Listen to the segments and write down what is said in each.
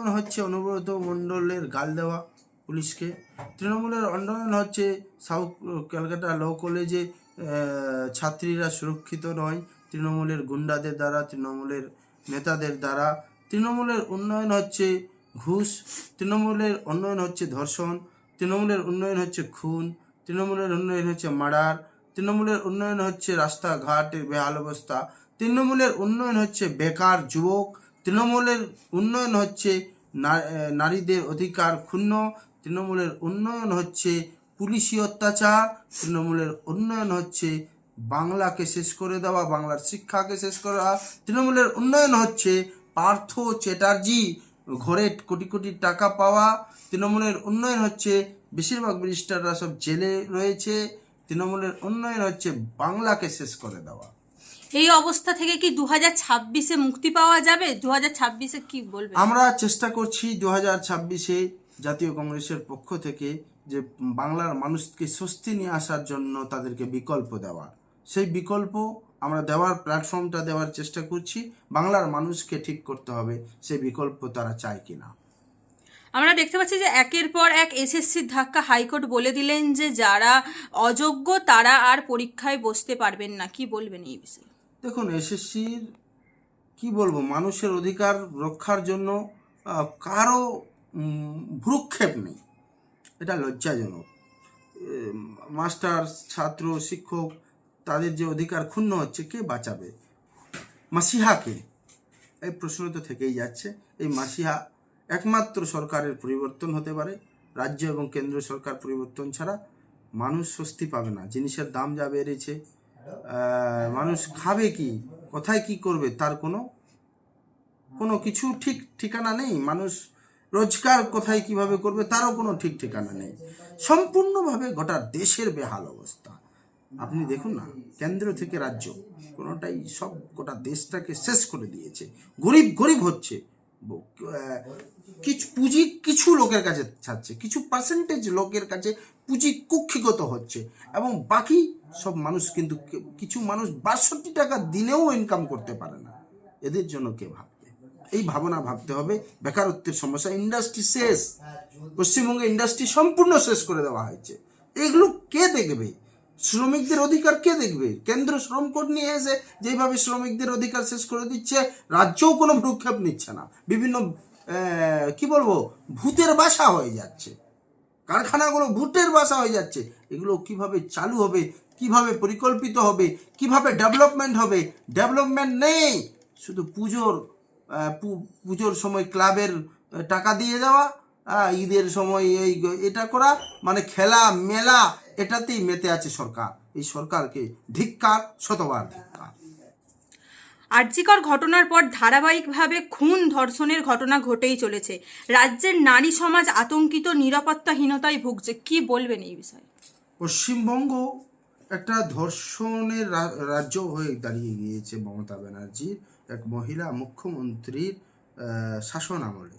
উন্নয়ন হচ্ছে অনুব্রত মণ্ডলের গাল দেওয়া পুলিশকে। তৃণমূলের উন্নয়ন হচ্ছে সাউথ ক্যালকাটা ল কলেজে ছাত্রীরা সুরক্ষিত নয়, তৃণমূলের গুন্ডাদের দ্বারা, তৃণমূলের নেতাদের দ্বারা। তৃণমূলের উন্নয়ন হচ্ছে ঘুষ, তৃণমূলের উন্নয়ন হচ্ছে ধর্ষণ, তৃণমূলের উন্নয়ন হচ্ছে খুন, তৃণমূলের উন্নয়ন হচ্ছে মার্ডার, তৃণমূলের উন্নয়ন হচ্ছে রাস্তাঘাটের বেহাল অবস্থা, তৃণমূলের উন্নয়ন হচ্ছে বেকার যুবক তৃণমূলের উন্নয়ন হচ্ছে নারীদের অধিকার ক্ষুণ্ণ, তৃণমূলের উন্নয়ন হচ্ছে পুলিশি অত্যাচার, তৃণমূলের উন্নয়ন হচ্ছে বাংলাকে শেষ করে দেওয়া, বাংলার শিক্ষাকে শেষ করা তৃণমূলের উন্নয়ন হচ্ছে পার্থ চ্যাটার্জি, ঘরে কোটি কোটি টাকা পাওয়া, তৃণমূলের উন্নয়ন হচ্ছে বেশিরভাগ ব্যারিস্টাররা সব জেলে রয়েছে, তৃণমূলের উন্নয়ন হচ্ছে বাংলাকে শেষ করে দেওয়া। এই অবস্থা থেকে কি দু হাজার ছাব্বিশে মুক্তি পাওয়া যাবে? দু হাজার ছাব্বিশে কি বলবে আমরা চেষ্টা করছি দু হাজার ছাব্বিশে জাতীয় কংগ্রেসের পক্ষ থেকে যে বাংলার মানুষকে স্বস্তি নিয়ে আসার জন্য তাদেরকে বিকল্প দেওয়া। সেই বিকল্প আমরা দেওয়ার প্ল্যাটফর্মটা দেওয়ার চেষ্টা করছি। বাংলার মানুষকে ঠিক করতে হবে সেই বিকল্প তারা চায় কিনা। আমরা দেখতে পাচ্ছি যে একের পর এক এসএসসির ধাক্কা হাইকোর্ট বলে দিলেন যে যারা অযোগ্য তারা আর পরীক্ষায় বসতে পারবেন না। কি বলবেন এই বিষয়ে? দেখুন, এসএসসির, কি বলব, মানুষের অধিকার রক্ষার জন্য কারও ভ্রুক্ষেপ নেই। এটা লজ্জাজনক। মাস্টার ছাত্র, শিক্ষক, তাদের যে অধিকার ক্ষুণ্ণ হচ্ছে, কে বাঁচাবে? মাসিহাকে এই প্রশ্ন তো থেকেই যাচ্ছে। এই মাসিহা একমাত্র সরকারের পরিবর্তন হতে পারে। রাজ্য এবং কেন্দ্র সরকার পরিবর্তন ছাড়া মানুষ স্বস্তি পাবে না। জিনিসের দাম যা বেড়েছে মানুষ খাবে কি? কোথায় কি করবে? তার কোনো কোনো কিছু ঠিক ঠিকানা নেই। মানুষ রোজগার কোথায় কীভাবে করবে, তারও কোনো ঠিক ঠিকানা নেই। সম্পূর্ণভাবে গোটা দেশের বেহাল অবস্থা। আপনি দেখুন না, কেন্দ্র থেকে রাজ্য কোনোটাই সব গোটা দেশটাকে শেষ করে দিয়েছে। গরিব গরিব হচ্ছে। কিছু পুঁজি কিছু লোকের কাছে ছাড়ছে, কিছু পার্সেন্টেজ লোকের কাছে পুঁজি কুক্ষিগত হচ্ছে। এবং বাকি সব মানুষ কিন্তু কিছু মানুষ বাষট্টি টাকা দিনেও ইনকাম করতে পারে না। এদের জন্য কে ভাববে? এই ভাবনা ভাবতে হবে। বেকারত্বের সমস্যা ইন্ডাস্ট্রি শেষ। পশ্চিমবঙ্গে ইন্ডাস্ট্রি সম্পূর্ণ শেষ করে দেওয়া হয়েছে। এগুলো কে দেখবে? শ্রমিকদের অধিকার কে দেখবে? কেন্দ্র শ্রম কোড নিয়ে এসে যেভাবে শ্রমিকদের অধিকার শেষ করে দিচ্ছে, রাজ্যও কোনো ভ্রুক্ষেপ নিচ্ছে না। বিভিন্ন কি বলব, ভূতের বাসা হয়ে যাচ্ছে। কারখানাগুলো ভূতের বাসা হয়ে যাচ্ছে। এগুলো কীভাবে চালু হবে কীভাবে পরিকল্পিত হবে কীভাবে ডেভেলপমেন্ট হবে? ডেভেলপমেন্ট নেই। শুধু পুজোর পুজোর সময় ক্লাবের টাকা দিয়ে দেওয়া ঈদের সময় এই এটা করা মানে খেলা মেলা এটাতেই মেতে আছে সরকার। এই সরকারকে ধিক্কার শতবার ধিক্কার। আর্যিকর ঘটনার পর ধারাবাহিকভাবে খুন ধর্ষণের ঘটনা ঘটেই চলেছে। রাজ্যের নারী সমাজ আতঙ্কিত নিরাপত্তাহীনতায় ভুগছে। কি বলবেন এই বিষয়ে? পশ্চিমবঙ্গ একটা ধর্ষণের রাজ্য হয়ে দাঁড়িয়ে গিয়েছে মমতা ব্যানার্জির এক মহিলা মুখ্যমন্ত্রীর শাসন আমলে।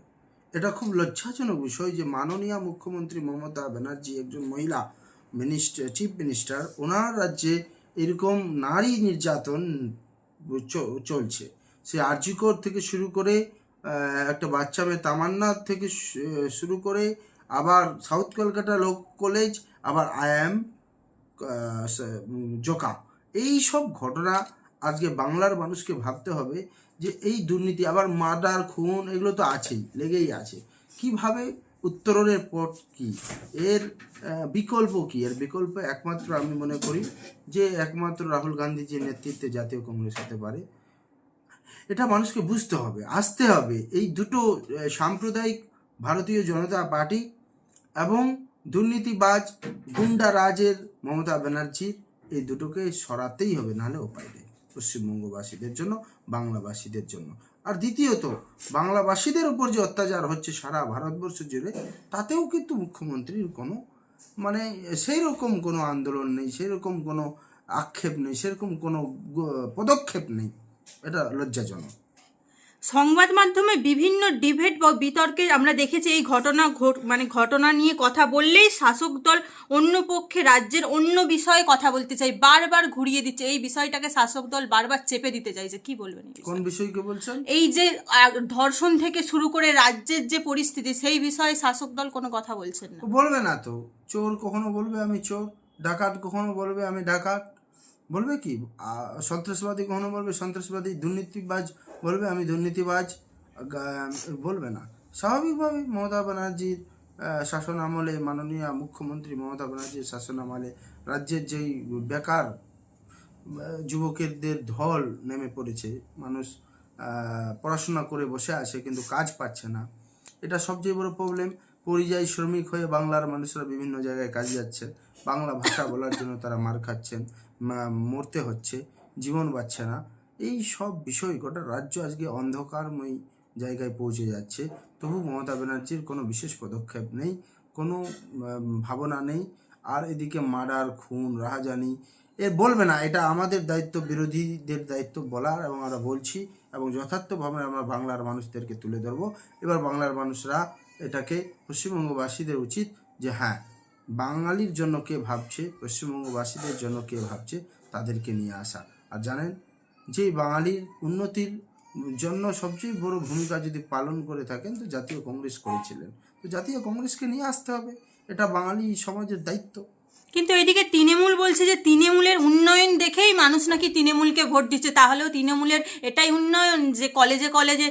এটা খুব লজ্জাজনক বিষয় যে মাননীয় মুখ্যমন্ত্রী মমতা ব্যানার্জি একজন মহিলা মিনিস্টার চিফ মিনিস্টার ওনার রাজ্যে এরকম নারী নির্যাতন চলছে। সে আরজিকর থেকে শুরু করে একটা বাচ্চা মেয়ে তামান্না থেকে শুরু করে, আবার সাউথ কলকাতা ল কলেজ, আবার আইএম জোকা এই সব ঘটনা আজকে বাংলার মানুষকে ভাবতে হবে যে এই দুর্নীতি, আবার মার্ডার খুন, এগুলো তো আছেই, লেগেই আছে। কীভাবে উত্তরণের পথ কি? এর বিকল্প কি? এর বিকল্প একমাত্র আমি মনে করি যে একমাত্র রাহুল গান্ধীজির নেতৃত্বে জাতীয় কংগ্রেস হতে পারে। এটা মানুষকে বুঝতে হবে, আসতে হবে। এই দুটো সাম্প্রদায়িক ভারতীয় জনতা পার্টি এবং দুর্নীতিবাজ গুন্ডা রাজের মমতা ব্যানার্জি এই দুটোকে সরাতেই হবে, নাহলে উপায় নেই পশ্চিমবঙ্গবাসীদের জন্য, বাংলাবাসীদের জন্য। আর দ্বিতীয়ত, বাংলাবাসীদের উপর যে অত্যাচার হচ্ছে সারা ভারতবর্ষ জুড়ে, তাতেও কিন্তু মুখ্যমন্ত্রীর কোনো মানে সেই রকম কোনো আন্দোলন নেই সেই রকম কোনো আক্ষেপ নেই সেরকম কোনো পদক্ষেপ নেই। এটা লজ্জাজনক। সংবাদ মাধ্যমে বিভিন্ন ডিবেট বা বিতর্কে আমরা দেখেছি এই ঘটনা ঘট- মানে ঘটনা নিয়ে কথা বললেই শাসক দল অন্য পক্ষে রাজ্যের অন্য বিষয়ে কথা বলতে চাই বারবার ঘুরিয়ে দিচ্ছে। এই বিষয়টাকে শাসক দল বারবার চেপে দিতে চাইছে কি বলবেন কোন বিষয়কে বলছেন? এই যে ধর্ষণ থেকে শুরু করে রাজ্যের যে পরিস্থিতি সেই বিষয়ে শাসক দল কোনো কথা বলছেন না। বলবে না তো। চোর কখনো বলবে আমি চোর ডাকাত কখনো বলবে আমি ডাকাত। বলবে কি? সন্ত্রাসবাদী কখনো বলবে? সন্ত্রাসবাদী দুর্নীতিবাজ বলবে? আমি দুর্নীতিবাজ বলবে না। স্বাভাবিকভাবে মমতা ব্যানার্জির শাসন আমলে মাননীয় মুখ্যমন্ত্রী মমতা ব্যানার্জির শাসন আমলে রাজ্যের যেই বেকার যুবকেরদের ঢল নেমে পড়েছে, মানুষ পড়াশোনা করে বসে আছে, কিন্তু কাজ পাচ্ছে না। এটা সবচেয়ে বড় প্রবলেম পরিযায়ী শ্রমিক হয়ে বাংলার মানুষরা বিভিন্ন জায়গায় কাজে যাচ্ছেন। বাংলা ভাষা বলার জন্য তারা মার খাচ্ছেন মরতে হচ্ছে, জীবন বাঁচছে না। এই সব বিষয় গোটা রাজ্য আজকে অন্ধকারময় জায়গায় পৌঁছে যাচ্ছে। তবু মমতা ব্যানার্জির কোনো বিশেষ পদক্ষেপ নেই, কোনো ভাবনা নেই। আর এদিকে মার্ডার, খুন, রাহাজানি, এ বলবে না, এটা আমাদের দায়িত্ব, বিরোধীদের দায়িত্ব বলার এবং আমরা বলছি এবং যথার্থভাবে আমরা বাংলার মানুষদেরকে তুলে ধরবো। এবার বাংলার মানুষরা এটাকে পশ্চিমবঙ্গবাসীদের উচিত যে হ্যাঁ বাঙালির জন্য কে ভাবছে, পশ্চিমবঙ্গবাসীদের জন্য কে ভাবছে তাদেরকে নিয়ে আসা। আর জানেন যে বাঙালির উন্নতির জন্য সবচেয়ে বড় ভূমিকা যদি পালন করে থাকেন, তো জাতীয় কংগ্রেস করেছিলেন। তো জাতীয় কংগ্রেসকে নিয়ে আসতে হবে। এটা বাঙালি সমাজের দায়িত্ব। কিন্তু এদিকে তৃণমূল বলছে যে তৃণমূলের উন্নয়ন দেখেই মানুষ নাকি তৃণমূলকে ভোট দিচ্ছে। তাহলেও তৃণমূলের এটাই উন্নয়ন যে কলেজে কলেজে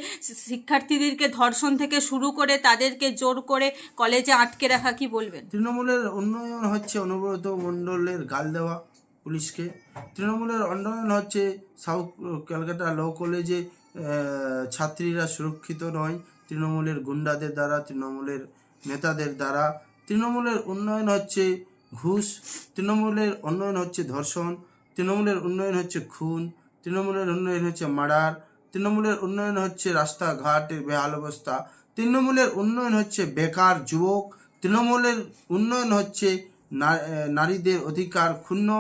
শিক্ষার্থীদেরকে ধর্ষণ থেকে শুরু করে তাদেরকে জোর করে কলেজে আটকে রাখা কি বলবেন? তৃণমূলের উন্নয়ন হচ্ছে অনুব্রত মণ্ডলের গাল দেওয়া পুলিশকে। তৃণমূলের উন্নয়ন হচ্ছে সাউথ ক্যালকাটা ল কলেজে ছাত্রীরা সুরক্ষিত নয়, তৃণমূলের গুন্ডাদের দ্বারা, তৃণমূলের নেতাদের দ্বারা। তৃণমূলের উন্নয়ন হচ্ছে ঘুষ, তৃণমূলের উন্নয়ন হচ্ছে ধর্ষণ, তৃণমূলের উন্নয়ন হচ্ছে খুন, তৃণমূলের উন্নয়ন হচ্ছে মার্ডার, তৃণমূলের উন্নয়ন হচ্ছে রাস্তাঘাটের বেহাল অবস্থা, তৃণমূলের উন্নয়ন হচ্ছে বেকার যুবক, তৃণমূলের উন্নয়ন হচ্ছে নারীদের অধিকার ক্ষুণ্ণ,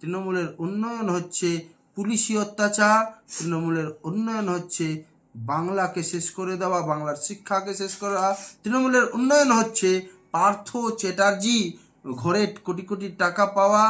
তৃণমূলের উন্নয়ন হচ্ছে পুলিশি অত্যাচার, তৃণমূলের উন্নয়ন হচ্ছে বাংলাকে শেষ করে দেওয়া, বাংলার শিক্ষাকে শেষ করে তৃণমূলের উন্নয়ন হচ্ছে পার্থ চ্যাটার্জি ঘরে কোটি কোটি টাকা পাওয়া